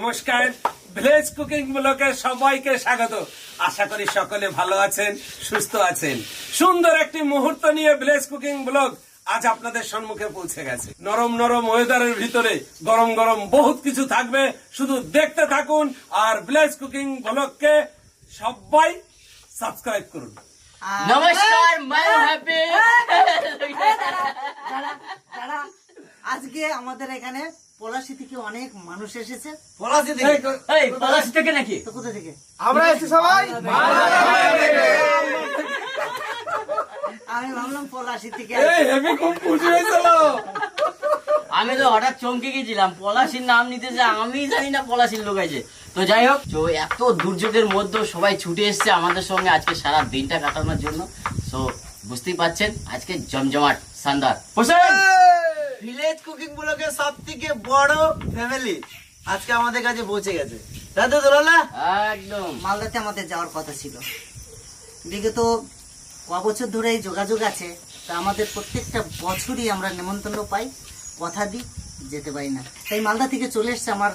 নমস্কার। Village cooking ব্লকে সবাইকে স্বাগত। আশা করি সকলে ভালো আছেন সুস্থ আছেন। সুন্দর একটি মুহূর্ত নিয়ে ভিলেজ কুকিং ব্লগ আজ আপনাদের সম্মুখে পৌঁছে গেছে। নরম নরম ওয়েদারের ভিতরে গরম গরম বহুত কিছু থাকবে। শুধু দেখতে থাকুন আর ভিলেজ কুকিং ব্লগকে সবাই সাবস্ক্রাইব করুন। নমস্কার মাই হ্যাপি। আজকে আমাদের এখানে পলাশি থেকে অনেক মানুষ এসেছে? এই পলাশি থেকে নাকি? তো কোথা থেকে? আমরা এসেছি সবাই? আমি ভাবলাম পলাশি থেকে আমি তো হঠাৎ চমকে গেছিলাম। পলাশির নাম নিতে যে আমি জানি না পলাশির লোক আছে। তো যাই হোক তো এত দুর্যোগের মধ্যেও সবাই ছুটে এসেছে আমাদের সঙ্গে আজকে সারা দিনটা কাটানোর জন্য। তো বুঝতেই পাচ্ছেন আজকে জমজমাট শানদার হোসেন! ভিলেজ কুকিং ব্লকের সব থেকে বড় ফ্যামিলি আজকে আমাদের কাছে পৌঁছে গেছে। তাই তো দুলালা? একদম। মালদাতে আমাদের যাওয়ার কথা ছিল। বিগত ক বছর ধরে এই যোগাযোগ আছে তা আমাদের প্রত্যেকটা বছরই আমরা নেমন্তন্ন পাই কথা দিই যেতে পারি না। তাই মালদা থেকে চলে এসছে আমার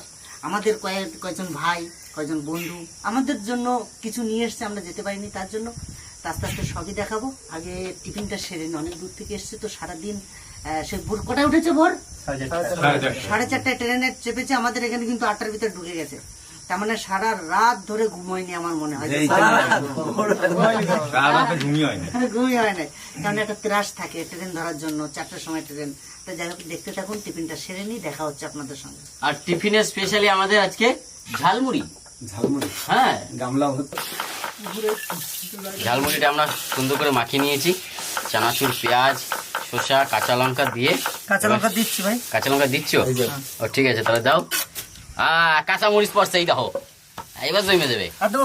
আমাদের কয়েক কয়েকজন ভাই কয়েকজন বন্ধু আমাদের জন্য কিছু নিয়ে এসছে আমরা যেতে পারিনি তার জন্য। আস্তে আস্তে সবই দেখাবো। আগে টিফিনটা সেরে। অনেক দূর থেকে এসছে তো সারাদিন সে ভোর কটায় উঠেছে ভোর? সাড়ে চারটায়। ট্রেনে চেপেছে আমাদের এখানে কিন্তু আটটার ভিতরে ঢুকে গেছে। তার মানে সারা রাত ধরে ঘুমোয়নি আমার মনে হয়। ঘুমই হয় নাই কারণ একটা ত্রাস থাকে ট্রেন ধরার জন্য চারটার সময় ট্রেন। তো যাই হোক দেখতে থাকুন টিফিনটা সেরে নিই দেখা হচ্ছে আপনাদের সঙ্গে। আর টিফিনে স্পেশালি আমাদের আজকে ঝালমুড়ি। ঝালমুড়ি? হ্যাঁ। গামলা ঝালমুড়িটা আমরা সুন্দর করে মাখিয়ে নিয়েছি। চানাচুর পেঁয়াজ শসা কাঁচা লঙ্কা দিয়ে। কাঁচা লঙ্কা দিচ্ছি ভাই। কাঁচা লঙ্কা দিচ্ছ? ও ঠিক আছে তাহলে দাও। আ কাঁচা মরিচ পড়ছে এই দেখো। এবার জমে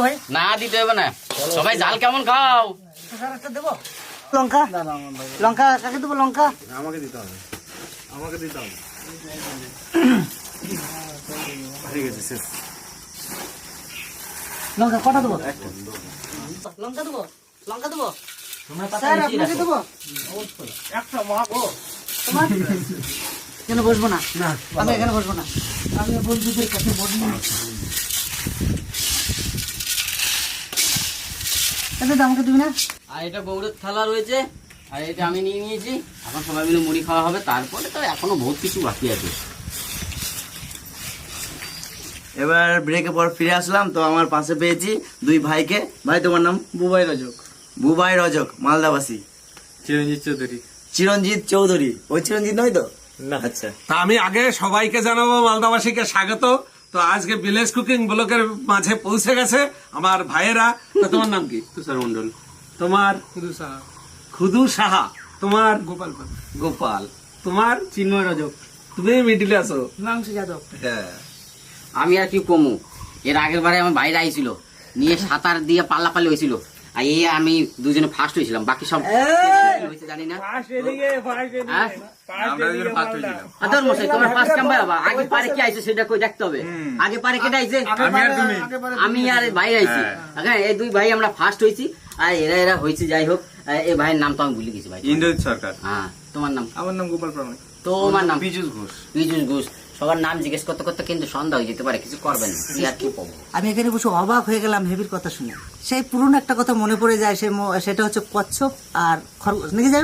ভাই? না দিতে হবে না। সবাই জাল কেমন খাও? দেবো? লঙ্কা? লঙ্কা কাকে দেবো লঙ্কা? আমাকে দিতে হবে। আমাকে দিতে হবে। ঠিক আছে শেষ। লঙ্কা কটা দেবো? লঙ্কা দেবো? লঙ্কা দেবো? স্যার আপনাকে দেবো? তোমার? কেন বসবো না? আমি এখানে বসবো না। আমি বন্ধুদের কাছে বসবো আমাকে দিবি না? আর এটা গৌড়ের থালা রয়েছে আর এটা আমি নিয়ে নিয়েছি। এখন সবাই মিলে মুড়ি খাওয়া হবে তারপরে তো এখনও বহুত কিছু বাকি আছে। এবার ব্রেকের পর ফিরে আসলাম তো আমার পাশে পেয়েছি দুই ভাইকে। ভাই তোমার নাম? বুবাই রজক। বুবাই রজক মালদাবাসী। চিরঞ্জিত চৌধুরী। চিরঞ্জিত চৌধুরী। ওই চিরঞ্জিত নয় তো? না। আচ্ছা। তা আমি আগে সবাইকে জানাব মালদাবাসীকে স্বাগত। তো আজকে ভিলেজ কুকিং ব্লকের মাঝে পৌঁছে গেছে আমার ভাইয়েরা। তো তোমার নাম কি? তুষার মন্ডল তোমার শুধু সাহা। খুদু সাহা। তোমার গোপাল গোপাল। তোমার চিন্ময় রজক। তুমি মিডিলে আছো। মাংস যাদব। হ্যাঁ। আমি আর কি কমু? এর আগের বারে আমার বাইরে আইছিল। নিয়ে সাঁতার দিয়ে পাল্লা পাল্লি হয়েছিল। আর এই আমি দুজনে ফার্স্ট হয়েছিলাম। বাকি সব জানি না। হ্যাঁ? আদর মশাই তোমার ফার্স্ট কাম বাবা আগে পারে কি আইছে সেটা কই দেখতে হবে। আগে পারে কেটে আইছে? আমি আর ভাই আইছি। হ্যাঁ। এই দুই ভাই আমরা ফার্স্ট হয়েছি। আর এরা এরা হয়েছে যাই হোক। এই ভাইয়ের নাম তো আমি ভুলে গেছি ভাই। ইন্দ্রজিৎ সরকার। হ্যাঁ তোমার নাম? আমার নাম গোপাল প্রামাণিক। তোমার নাম? পীযুষ ঘোষ। বিজুস ঘোষ। সবার নাম জিজ্ঞেস করতে করতে কিন্তু সন্ধ্যা হয়ে যেতে পারে কিছু করবেন কি আর কি পাবো আমি এখানে বসে অবাক হয়ে গেলাম হেবির কথা শুনে। সেই পুরনো একটা কথা মনে পড়ে যায় সে সেটা হচ্ছে কচ্ছপ আর খরগোশ। নাকি যাই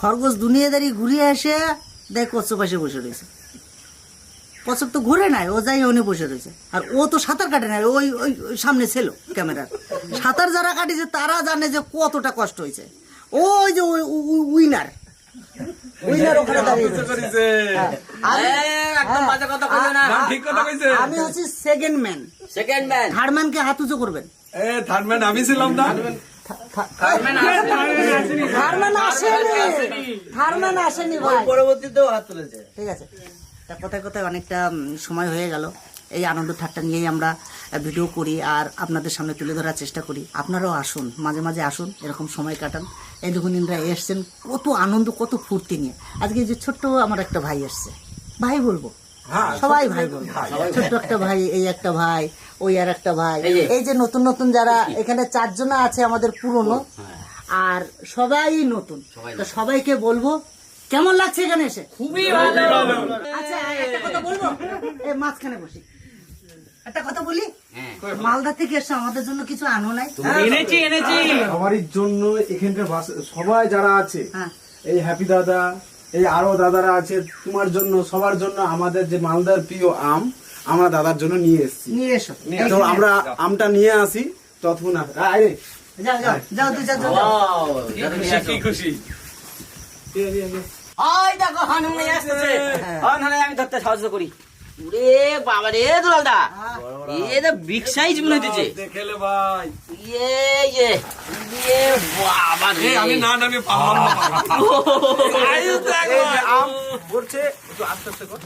খরগোশ দুনিয়াদারি ঘুরিয়ে এসে দেখ কচ্ছপ এসে বসে রয়েছে। কচ্ছপ তো ঘুরে নাই ও যাই ওনে বসে রয়েছে। আর ও তো সাঁতার কাটে নাই ওই ওই ওই সামনে ছিল ক্যামেরার। সাঁতার যারা কাটিছে তারা জানে যে কতটা কষ্ট হয়েছে। ওই যে উইনার উইনার ওখানে দাঁড়িয়ে হ্যাঁ। আমি- একদম বাজে কথা বলবে না। নাম ঠিক কথা কইছে। আমি হচ্ছি second man second man third ম্যানকে হাত উঁচু করবেন। এ থার্ড ম্যান আমি ছিলাম না? থার্মান আসেনি। থার্মান আসেনি। ভাই। পরবর্তীতেও হাত তুলেছে। ঠিক আছে। তা কথায় কথায় অনেকটা সময় হয়ে গেল। এই আনন্দ ঠাট্টা নিয়েই আমরা ভিডিও করি। আর আপনাদের সামনে তুলে ধরার চেষ্টা করি। আপনারাও আসুন মাঝে মাঝে আসুন এরকম সময় কাটান। এই দেখুন ইন্দ্রা এসছেন কত আনন্দ কত ফুর্তি নিয়ে। আজকে যে ছোট্ট আমার একটা ভাই এসছে। ভাই বলব? সবাই ভাই বলব। ছোট্ট একটা ভাই এই একটা ভাই ওই আর একটা ভাই। এই যে। নতুন নতুন যারা এখানে চারজন আছে আমাদের পুরনো আর সবাই নতুন। তো সবাইকে বলব কেমন লাগছে এখানে এসে? খুবই ভালো। আচ্ছা একটা কথা বলব? এই মাঝখানে বসি। একটা কথা বলি? হ্যাঁ মালদা থেকে এসে আমাদের জন্য কিছু আনো নাই। এনেছি এনেছি। সবারই জন্য এখানকার সবাই যারা আছে হ্যাঁ। এই হ্যাপি দাদা এই আরও দাদারা আছে তোমার জন্য সবার জন্য আমাদের যে মালদার প্রিয় আম আমরা দাদার জন্য নিয়ে এসেছি। নিয়ে এসো। তো আমরা আমটা নিয়ে আসি ততক্ষণ আরে যাও যাও যাও তুই যাও যাও, যাও Wow, দাদু নিয়ে আসো। কি খুশি। ওই দেখো হনুমান আসতেছে। আমি ধরতে সাহায্য করি। রে বাবা রে দুলালদা এ তো বিগ সাইজ মনে হইতেছে। দেখেলে ভাই। ইয়ে ইয়ে ইয়ে বাবা রে এই আমি না নামে পারলাম না আয়ু দেখো আম পড়ছে একটু আস্তে আস্তে কর।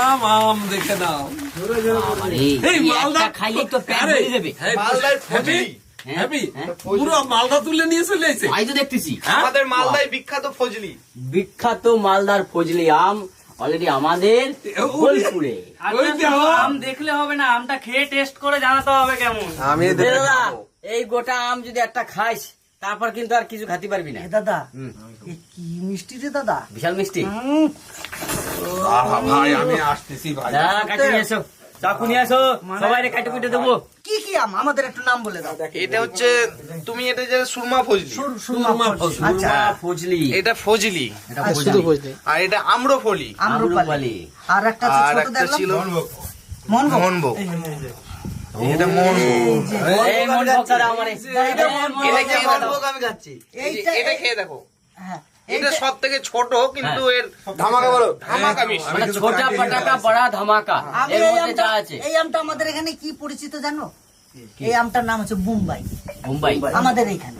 আম আম দেখে নাও। এই এই মালদা মালদা খাইলে তো প্যান যাবে। মালদার পুরো মালদা তুলে নিয়ে চলে এসেছে। তাই তো দেখতেছি। আমাদের মালদায় বিখ্যাত ফজলি। বিখ্যাত মালদার ফজলি আম অলরেডি আমাদের বোলপুরে। আম দেখলে হবে না আমটা খেয়ে টেস্ট করে জানাতে হবে কেমন। আমি এই গোটা আম যদি একটা খাইস তারপর কিন্তু আর কিছু খাতে পারবি না। দাদা কি মিষ্টি রে দাদা? বিশাল মিষ্টি। ভাই আমি আসতেছি ভাই। কাটি নিয়ে এসো। চাকু নিয়ে আসো। সবাই কাটে কুটে দেবো। কি কি আম? আমাদের একটু নাম বলে দাও। এটা হচ্ছে তুমি এটা যে সুরমা ফজলি। সুরমা। আচ্ছা। ফজলি। এটা ফজলি। এটা ফজলি। আর এটা আম্রফলি। আম্রপালি আর একটা ছোট দেখলাম? ছিল মনভোগ। মোহনভোগ এটা মোহনভোগ এই মন ভক্তরা আমার এটা এই মন এটা ভক্তরা খেয়ে আমার। দেখো। আমি খাচ্ছি। এটা খেয়ে দেখো। হ্যাঁ। এটা সব থেকে ছোট কিন্তু এর ধামাকা বলো। ধামাকা মিষ্টি। মানে ছোটা পাটাকা বড়া ধামাকা। আমি এর এই মধ্যে যা আমটা আছে। এই আমটা আমাদের এখানে কি পরিচিত জানো? এই আমটার নাম হচ্ছে মুম্বাই মুম্বাই আমাদের এইখানে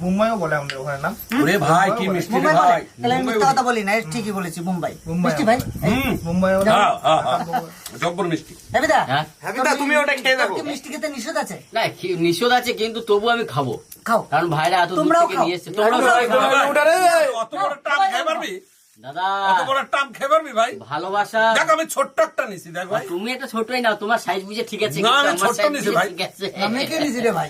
মুম্বাইও বলে আমাদের ওখানে নাম ওরে ভাই কি মিষ্টি রে ভাই তাহলে আমি মিথ্যা কথা বলি না ঠিকই বলেছি মুম্বাই মিষ্টি ভাই হ্যাঁ হ্যাঁ হ্যাঁ জব্বর মিষ্টি হ্যাঁ হ্যাঁ তুমি ওটা খেয়ে দেখো মিষ্টি খেতে নিষেধ আছে না নিষেধ আছে কিন্তু তবু আমি খাব খাও কারণ ভাইরা এত দূর তোমরাও থেকে খাও। নিয়ে এসছে তোমরাও তোমরাও সবাই খাও। অত বড় টাম খেয়ে পারবি দাদা অত বড় টাম খেয়ে পারবি ভাই? ভালোবাসা। দেখ আমি ছোট্ট একটা নিছি দেখ ভাই। তুমি একটা ছোটই নাও তোমার সাইজ বুঝে ঠিক আছে না, আমি ছোট্ট নিছি ভাই। আমি কে নিছি রে ভাই?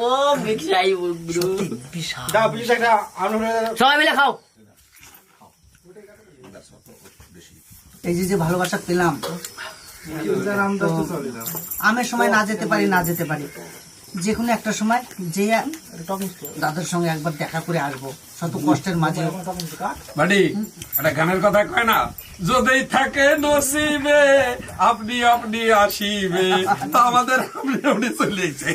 ও বিগ সাইজ গুরু। বিশাল। দাও প্লিজ একটা আম সবাই মিলে খাও। এই যে যে ভালোবাসা পেলাম আমের সময় না যেতে পারি না যেতে পারি। যে কোনো একটা সময় যে দাদার সঙ্গে একবার দেখা করে আসব। শত কষ্টের মাঝে। বাড়ি একটা গানের কথা কয় না? যদি থাকে নসিবে আপনি আপনি আসিবে। তো আমাদের আপনি আপনি চলে এসেছে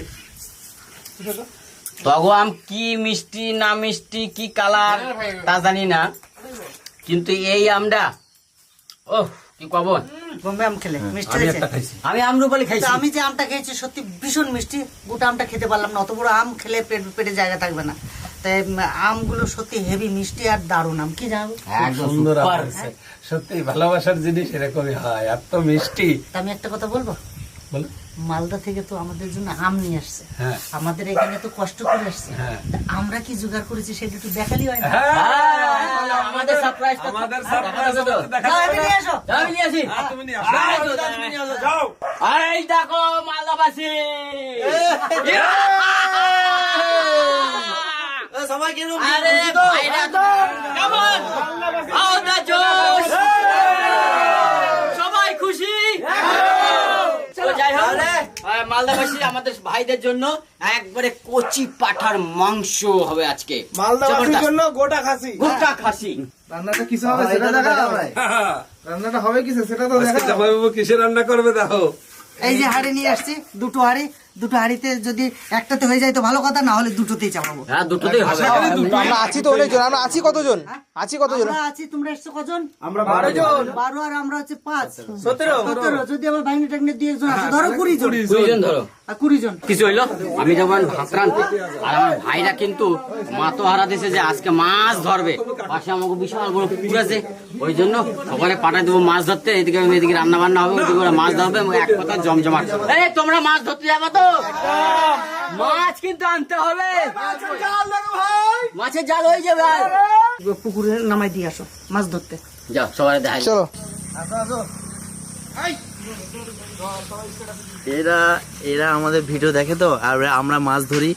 কি মিষ্টি না মিষ্টি কি কালার তা জানি না। কিন্তু এই আমটা ও কি কব বোম্বে আম মিষ্টি আমি একটা আমরুপালি খাইছি। আমি যে আমটা খেয়েছি সত্যি ভীষণ মিষ্টি। গোটা আমটা খেতে পারলাম না অত বড় আম খেলে পেট পেটে জায়গা থাকবে না। তাই আমগুলো সত্যি হেভি মিষ্টি আর দারুণ আম কি জানো? একদম সুন্দর। সত্যি ভালোবাসার জিনিস এরকমই হয় এত মিষ্টি। তা আমি একটা কথা বলব? বলো। মালদা থেকে তো আমাদের জন্য আম নিয়ে আসছে। হ্যাঁ। আমাদের এখানে তো কষ্ট করে আসছে। হ্যাঁ। আমরা কি জোগাড় করেছি সেটা একটু দেখালি হয় না? হ্যাঁ, আমাদের সারপ্রাইজ আমাদের সারপ্রাইজ আমি নিয়ে আসো আমি নিয়ে আসি। হ্যাঁ, তুমি নিয়ে আসো। তুমি নিয়ে আসো। যাও। এই দেখো মালদাবাসী। সবাই আরে তো? কেমন How the জোশ সবাই খুশি তো যাই হোক আহ, মালদাবাসী আমাদের ভাইদের জন্য একবারে কচি পাঠার মাংস হবে আজকে। মালদাবাসীর জন্য গোটা খাসি। গোটা খাসি। রান্নাটা কিসে হবে সেটা দেখা রান্নাটা হবে কিসে সেটা তো দেখা যাবে কিসে রান্না করবে দেখো। এই যে হাড়ি নিয়ে আসছি দুটো হাড়ি। দুটো হাড়িতে যদি একটাতে হয়ে যায় তো ভালো কথা না হলে দুটোতেই চাপাবো। হ্যাঁ দুটোতেই হবে। আমরা আছি তো অনেকজন আমরা আছি কতজন? আছি কতজন? আমরা আছি তোমরা এসছো কজন? আমরা বারো জন। বারো আর আমরা হচ্ছে পাঁচ। সতেরো। সতেরো। যদি আমার ভাইনি টাইনি দিয়ে একজন আসে ধরো কুড়ি জন। কুড়িজন ধরো। আর কুড়ি জন। কিছু হইল? আমি যখন ভাত আর আমার ভাইরা কিন্তু মাতো হারা দিছে যে আজকে মাছ ধরবে পাশে আমাকে বিশাল বড় পুকুর আছে ওই জন্য ওখানে পাঠাই দেবো মাছ ধরতে এদিকে এদিকে রান্না বান্না হবে ওদিকে মাছ ধরবে এক কথা জমজমাট। এই তোমরা মাছ ধরতে যাব তো? মাছ কিন্তু আনতে হবে। মাছের জাল হয়ে যাবে আর। পুকুরে নামাই দিয়ে আসো মাছ ধরতে। যাও সবাই দেখাই চলো। এরা এরা আমাদের ভিডিও দেখে তো আর আমরা মাছ ধরি।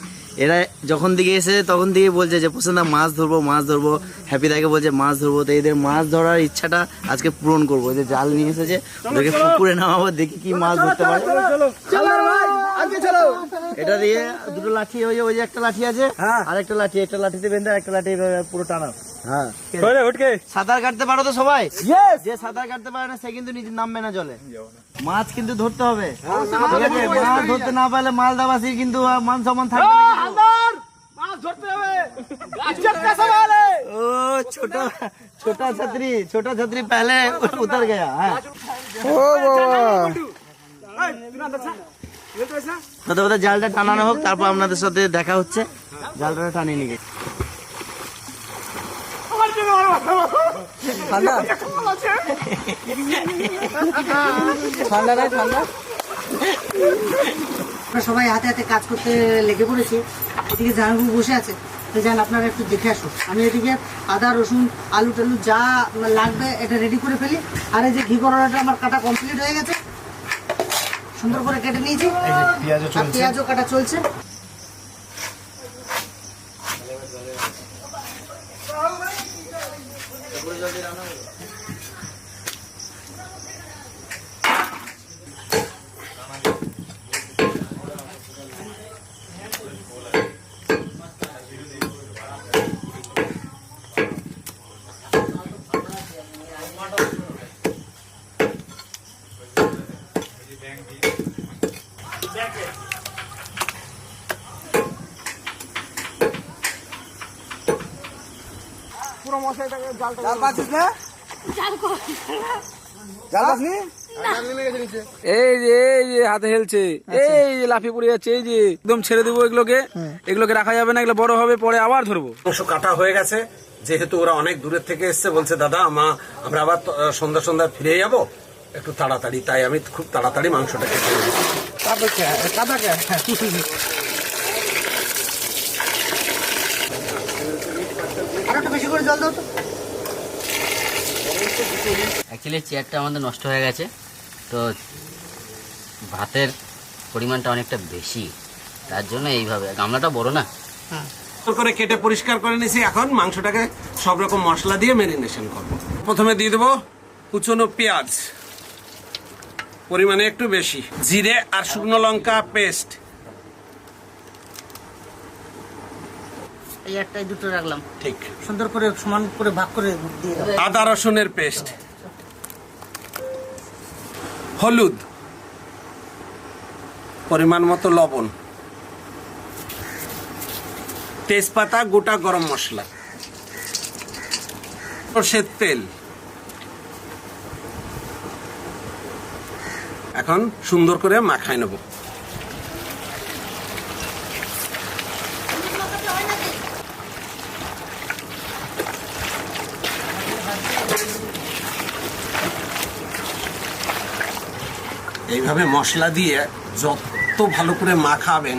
এরা যখন দিকে এসে তখন থেকে বলছে যে প্রসেনদা মাছ ধরবো মাছ ধরবো। হ্যাপি দাকে বলছে মাছ ধরবো। তো এদের মাছ ধরার ইচ্ছাটা আজকে পূরণ করব। যে জাল নিয়ে এসেছে ওদেরকে পুকুরে নামাবো দেখি কি মাছ ধরতে পারে। এটা দিয়ে দুটো লাঠি ওই যে ওই যে একটা লাঠি আছে আর একটা লাঠি একটা লাঠিতে বেঁধে আর একটা লাঠি এভাবে পুরো টানা হ্যাঁ সাঁতার কাটতে পারো তো সবাই যে সাঁতার কাটতে পারে না সে কিন্তু নিজে নামবে না জলে মাছ কিন্তু ধরতে হবে ঠিক আছে মাছ ধরতে না পারলে মালদাবাসী কিন্তু আর মান সম্মান থাকবে না ओ छोटा छोटा छतरी छोटा छतरी पहले उतर गया हाँ কথা জালটা টানানো হোক, তারপর আপনাদের সাথে দেখা হচ্ছে। জালটা টানিয়ে নিয়ে সবাই হাতে হাতে কাজ করতে লেগে পড়েছি। এদিকে জামাইবাবু বসে আছে। যান, আপনারা একটু দেখে আসুন। আমি এদিকে আদা, রসুন আলু টালু যা লাগবে এটা রেডি করে ফেলি। আর এই যে ঘি করলাটা আমার কাটা কমপ্লিট হয়ে গেছে। সুন্দর করে কেটে নিয়েছি। পেঁয়াজও কাটা চলছে। এই যে এই যে হাতে হেলছে। এই যে লাফিয়ে পড়ে যাচ্ছে এই যে একদম ছেড়ে দেবো এগুলোকে। এগুলোকে রাখা যাবে না এগুলো বড় হবে পরে আবার ধরবো। মাংস কাটা হয়ে গেছে। যেহেতু ওরা অনেক দূরের থেকে এসছে বলছে দাদা আমা আমরা আবার সন্ধ্যা সন্ধ্যা ফিরে যাব। একটু তাড়াতাড়ি। তাই আমি খুব তাড়াতাড়ি মাংসটা কেটে নেব। আর একটু বেশি করে জল দাও তো। অ্যাকচুয়ালি চেয়ারটা আমাদের নষ্ট হয়ে গেছে। তো ভাতের পরিমাণটা অনেকটা বেশি। তার জন্য এইভাবে। গামলাটা বড় না? সুন্দর করে কেটে পরিষ্কার করে নিয়েছি এখন। মাংসটাকে সব রকম মশলা দিয়ে মেরিনেশন করব। প্রথমে দিয়ে দেবো কুচনো পেঁয়াজ। পরিমাণে একটু বেশি। জিরে আর শুকনো লঙ্কা পেস্ট এই একটাই দুটো রাখলাম। ঠিক। সুন্দর করে সমান করে ভাগ করে দিয়ে আদা রসুনের পেস্ট। হলুদ। পরিমাণ মতো লবণ। তেজপাতা গোটা গরম মশলা। সর্ষের তেল। এখন সুন্দর করে মাখায় নেব। এইভাবে মশলা দিয়ে যত ভালো করে মাখাবেন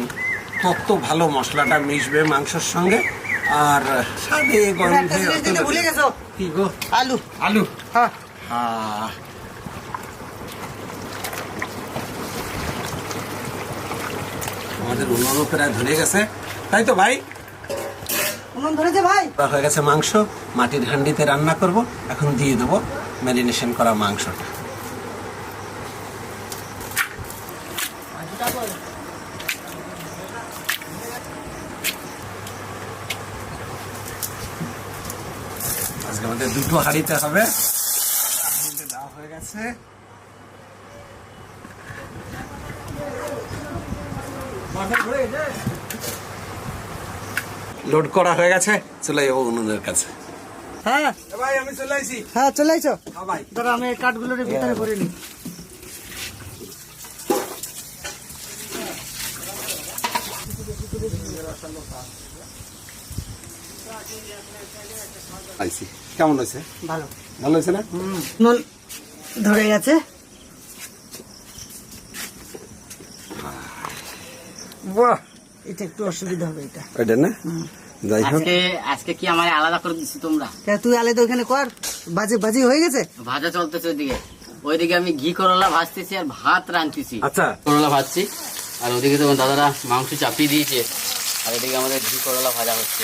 তত ভালো মশলাটা মিশবে মাংসের সঙ্গে। আর স্বাদে গন্ধে ভুলে গেছো? কি গো? আলু। আলু? হ্যাঁ। আমাদের উনুনও প্রায় ধরে গেছে। তাই তো ভাই? উনুন ধরেছে ভাই? হয়ে গেছে মাংস। মাটির হান্ডিতে রান্না করব। এখন দিয়ে দেবো ম্যারিনেশন করা মাংসটা আজকে হাঁড়িতে হবে। দেওয়া হয়ে গেছে লোড করা হয়ে গেছে চলে যাব উনুনের কাছে। হ্যাঁ। ভাই আমি চলে আসি হ্যাঁ চলে আইছো। হ্যাঁ ভাই। দাঁড়া আমি কাঠগুলোর ভিতরে করে নিই আইসি কেমন হয়েছে? ভালো। ভালো হয়েছে না? নুন ধরে গেছে। বাহ! এটা একটু অসুবিধা হবে এটা। ওইটা না? যাই হোক। আজকে আজকে কি আমার আলাদা করে দিচ্ছি তোমরা? তুই আলাদা ওখানে কর। বাজে বাজি হয়ে গেছে? ভাজা চলতেছে ওইদিকে। ওইদিকে আমি ঘি করলা ভাজতেছি আর ভাত রাঁধতেছি। আচ্ছা। করলা ভাজছি। আর ওদিকে তোমার দাদারা মাংস চাপিয়ে দিয়েছে। আর এদিকে আমাদের ঘি করলা ভাজা হচ্ছে।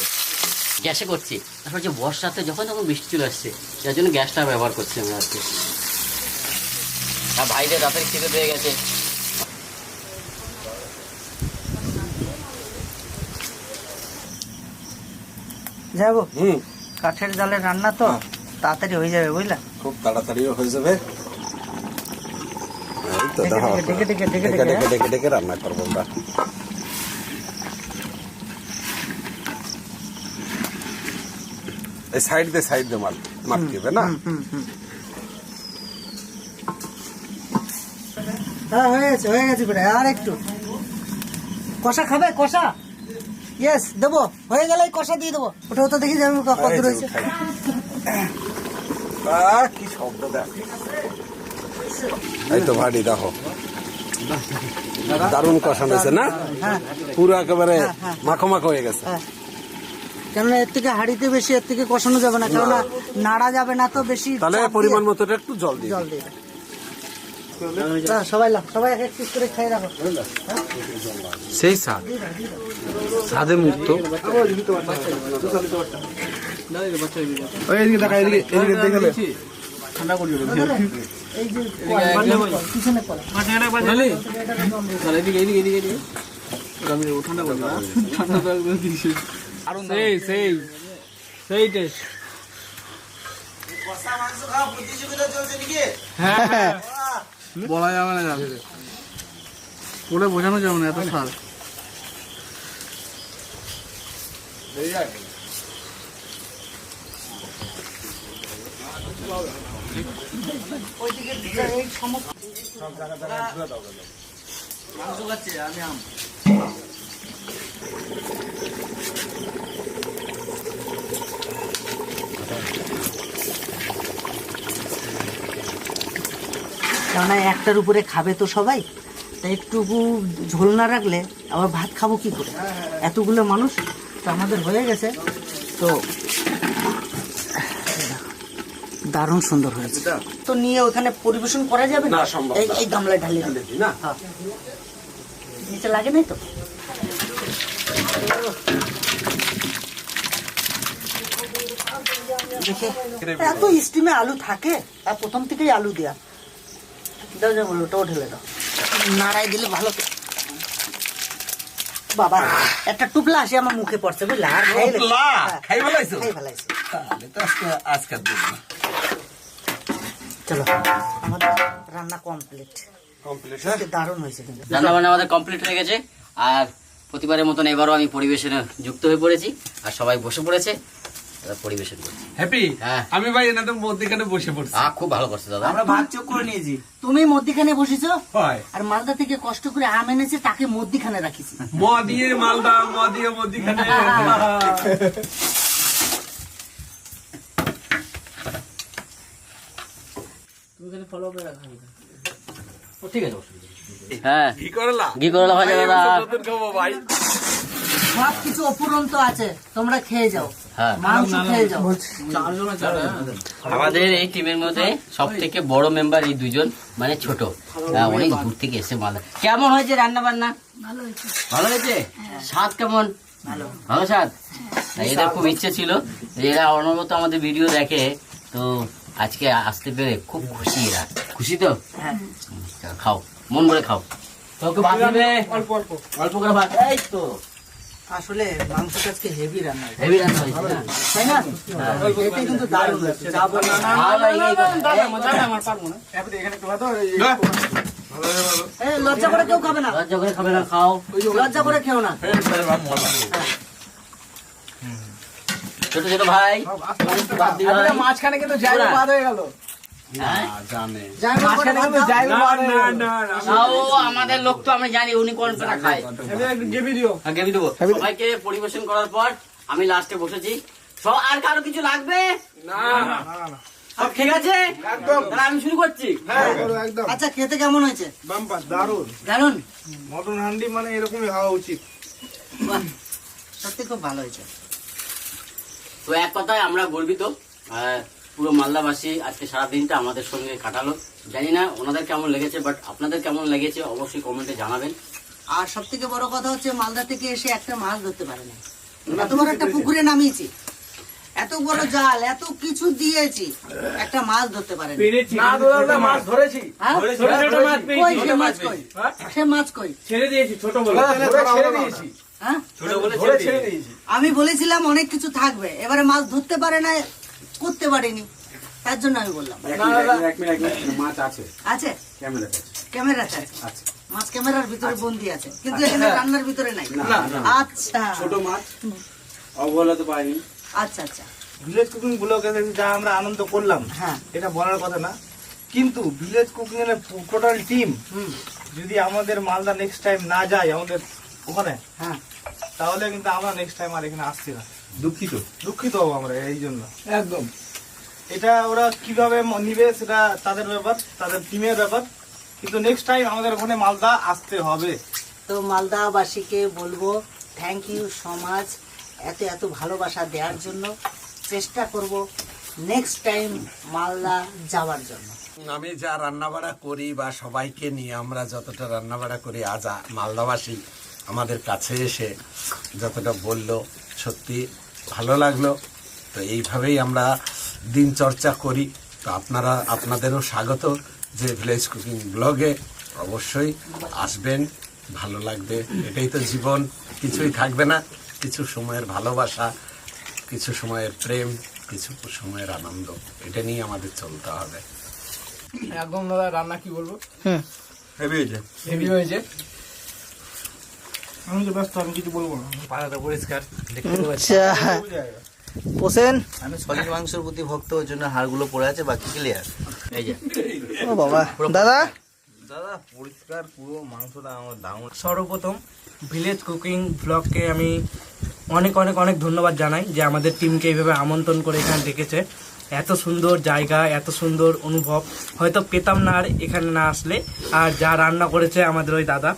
গ্যাসে করছি। তারপর যে বর্ষাতে যখন তখন বৃষ্টি চলে আসছে যার জন্য গ্যাসটা ব্যবহার করছি আমরা আজকে। আর ভাইদের রাতের খিদে পেয়ে গেছে। যাব হুম। কাঠের জালে রান্না তো হ্যাঁ। তাড়াতাড়ি হয়ে যাবে বুঝলা? খুব তাড়াতাড়ি হয়ে যাবে। ডেকে ডেকে ডেকে ডেকে ডেকে ডেকে হ্যাঁ? রান্না করব আমরা। এই সাইড দিয়ে সাইড দিয়ে মার মারতে হবে না? হ্যাঁ হয়ে গেছে হয়ে গেছে বেটা আর একটু। কষা খাবে কষা? ইয়েস দেবো। হয়ে গেলে কষা দিয়ে দেবো। ওটা তো দেখি যাবে কত রয়েছে। কি শব্দ দেখ। এই তো ভাড়ি দেখো। দারুণ কষানো হয়েছে না? হ্যাঁ। পুরো একেবারে হ্যাঁ, হ্যাঁ। মাখো মাখো হয়ে গেছে। কেননা এর থেকে হাড়িতে বেশি এর থেকে কষানো যাবে না। কেননা নাড়া যাবে না তো বেশি তাহলে পরিমাণ মতো একটু জল দিয়ে জল দিয়ে। সবাই সবাই এক করে খাই রাখো। সেই স্বাদ। স্বাদে মুক্ত। ঠান্ডা করি ঠান্ডা করি সেই সেই সেই টেস্ট। হ্যাঁ হ্যাঁ। বলা যাবে না যাবে। বলে বোঝানো যাবে না এত স্বাদ কেননা একটার উপরে খাবে তো সবাই তাই একটুকু ঝোল না রাখলে আবার ভাত খাব কি করে? এতগুলো মানুষ তো আমাদের হয়ে গেছে। তো দারুণ সুন্দর হয়েছে। তো নিয়ে ওখানে পরিবেশন করা যাবে না? এই এই গামলায় দিলে না? নিচে লাগে নাই তো? দেখে এত স্টিমে আলু থাকে আর প্রথম থেকেই আলু দেয়া। দাও যাব ওটাও ঢেলে দাও। নাড়াই দিলে ভালো বাবা একটা টুকলা আসে আমার মুখে পড়ছে বুঝলা? আর খাইলে- হ্যাঁ, খাই ফেলাইছো? খাই ফেলাইছি। তাহলে তো আজকে আজকের চলো আমাদের রান্না কমপ্লিট কমপ্লিট দারুণ হয়েছে কিন্তু। রান্না বান্না আমাদের কমপ্লিট হয়ে গেছে। আর প্রতিবারের মতন এবারও আমি পরিবেশনে যুক্ত হয়ে পড়েছি। আর সবাই বসে পড়েছে। পরিবেশন করছি। হ্যাপি? হ্যাঁ। আমি ভাই এনাদের মধ্যেখানে বসে পড়ছি। আহ খুব ভালো করছে দাদা। আমরা ভাগ চোখ করে নিয়েছি। তুমি মধ্যিখানে বসেছো? হয়। আর মালদা থেকে কষ্ট করে আম এনেছে তাকে মধ্যিখানে রাখিছি। ম দিয়ে মালদা ম দিয়ে মধ্যখানে। ঠিক আছে হ্যাঁ। কি করলা? ঘি করলা ভাজা দাদা। নতুন খাব ভাই। সব কিছু অপুরন্ত আছে তোমরা খেয়ে যাও। হ্যাঁ। মাংস খেয়ে যাও। আমাদের এই টিমের মধ্যে সব থেকে বড় মেম্বার এই দুজন মানে ছোট। আহ, অনেক দূর থেকে এসে মালদা কেমন হয়েছে রান্না বান্না ভালো হয়েছে? স্বাদ কেমন? ভালো। ভালো স্বাদ? এদের খুব ইচ্ছে ছিল। এরা অনবরত আমাদের ভিডিও দেখে তো আজকে আসতে পেরে খুব খুশি এরা। খুশি তো? হ্যাঁ। খাও মন ভরে খাও। তোকে ভাত দেবে। অল্প অল্প। অল্প করে ভাত। এই তো। আসলে মাংসটা আজকে হেভি রান্না হেভি রান্না হয়েছে তাই না? এটাই কিন্তু দারুণ যা বললাম। এই, লজ্জা করে কেউ খাবে না। লজ্জা করে খাবে না খাও। লজ্জা করে খেও না। ছোট ছোট দিও ভাই। মাঝখানে কিন্তু জায়গা বাদ হয়ে গেল। হ্যাঁ? হয়ে আমাদের লোক তো জানি উনি খায়। হ্যাঁ, সবাইকে পরিবেশন করার পর আমি লাস্টে বসেছি। আর কারও কিছু লাগবে? না ঠিক আছে? তাহলে আমি শুরু করছি। আচ্ছা খেতে কেমন হয়েছে? বাম্পাস দারুণ দারুণ? মটন হান্ডি মানে এরকমই হওয়া উচিত। বাহ, সত্যি খুব ভালো হয়েছে। তো এক কথায় আমরা গর্বিত। পুরো মালদাবাসী আজকে সারা দিনটা আমাদের সঙ্গে কাটালো। জানি না ওনাদের কেমন লেগেছে বাট আপনাদের কেমন লেগেছে অবশ্যই কমেন্টে জানাবেন। আর সব থেকে বড় কথা হচ্ছে মালদা থেকে এসে একটা মাছ ধরতে পারে না এত বড় একটা পুকুরে নামিয়েছি। এত বড় জাল এত কিছু দিয়েছি একটা মাছ ধরতে পারে না মাছ ধরেছি? কই সে মাছ কই? সে মাছ কই? ছেড়ে দিয়েছি ছোট বলে। ছেড়ে দিয়েছি। ধরে ছেড়ে দিয়েছি। আমি বলেছিলাম অনেক কিছু থাকবে এবারে মাছ ধরতে পারে না করতে পারিনি। তার জন্য আমি বললাম। মাছ আছে। আছে? ক্যামেরাতে আছে। ক্যামেরাতে আছে। মাছ ক্যামেরার ভিতরে বন্দি আছে। কিন্তু এখানে রান্নার ভিতরে নাই। না, না। আচ্ছা। ছোট মাছ। অবহেলা তো পাইনি। আচ্ছা আচ্ছা। ভিলেজ কুকিং ব্লগে যা আমরা আনন্দ করলাম হ্যাঁ। এটা বলার কথা না। কিন্তু ভিলেজ কুকিং এর টোটাল টিম হুম। যদি আমাদের মালদা নেক্সট টাইম না যায় আমাদের ওখানে হ্যাঁ। তাহলে কিন্তু আমরা নেক্সট টাইম আর এখানে আসছি না। দুঃখিত। দুঃখিত হব আমরা এই জন্য। একদম। এটা ওরা কীভাবে নিবে সেটা তাদের ব্যাপার তাদের টিমের ব্যাপার। কিন্তু নেক্সট টাইম আমাদের ওখানে মালদা আসতে হবে। তো মালদাবাসীকে বলব থ্যাংক ইউ সো মাচ এত এত ভালোবাসা দেওয়ার জন্য চেষ্টা করব নেক্সট টাইম মালদা যাওয়ার জন্য। আমি যা রান্নাবাড়া করি বা সবাইকে নিয়ে আমরা যতটা রান্নাবাড়া করি আজ মালদাবাসী আমাদের কাছে এসে যতটা বলল সত্যি ভালো লাগল। তো এইভাবেই আমরা দিন চর্চা করি। তো আপনারা আপনাদেরও স্বাগত যে ভিলেজ কুকিং ব্লগে অবশ্যই আসবেন ভালো লাগবে। এটাই তো জীবন কিছুই থাকবে না। কিছু সময়ের ভালোবাসা কিছু সময়ের প্রেম কিছু সময়ের আনন্দ। এটা নিয়ে আমাদের চলতে হবে। একদম দাদা রান্না কি বলব? হ্যাঁ। হেভি হয়েছে হেভি হয়েছে আমি তো ব্যস্ত আমি কিছু বলব না। পাড়াটা পরিষ্কার আচ্ছা। পোষেন আমি সলিড মাংসের প্রতি ভক্ত ওই জন্য হাড়গুলো পড়ে আছে বাকি ক্লিয়ার এই যে। ও বাবা। দাদা? দাদা পরিষ্কার পুরো মাংসটা আমার দারুণ। সর্বপ্রথম ভিলেজ কুকিং ব্লগকে আমি অনেক অনেক অনেক ধন্যবাদ জানাই যে আমাদের টিমকে এইভাবে আমন্ত্রণ করে এখানে ডেকেছে। এত সুন্দর জায়গা এত সুন্দর অনুভব। হয়তো পেতাম না আর এখানে না আসলে। আর যা রান্না করেছে আমাদের ওই দাদা।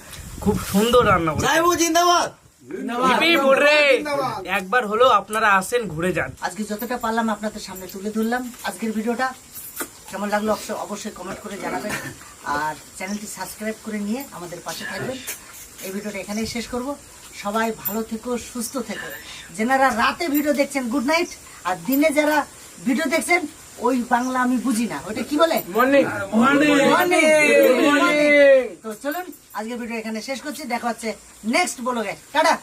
খুব সুন্দর রান্না করেছে। জিন্দাবাদ। একবার হলেও আপনারা আসেন ঘুরে যান। আজকে যতটা পারলাম আপনাদের সামনে তুলে ধরলাম। আজকের ভিডিওটা কেমন লাগল অবশ্য- অবশ্যই কমেন্ট করে জানাবেন। আর চ্যানেলটি সাবস্ক্রাইব করে নিয়ে আমাদের পাশে থাকবেন। এই ভিডিওটা এখানেই শেষ করব। সবাই ভালো থেকো সুস্থ থেকো। যেনারা রাতে ভিডিও দেখছেন গুড নাইট আর দিনে যারা ভিডিও দেখছেন ওই বাংলা আমি বুঝি না। ওটা কি বলে? মর্নিং তো চলুন আজকের ভিডিও এখানে শেষ করছি। দেখা হচ্ছে নেক্সট বলো টাটা।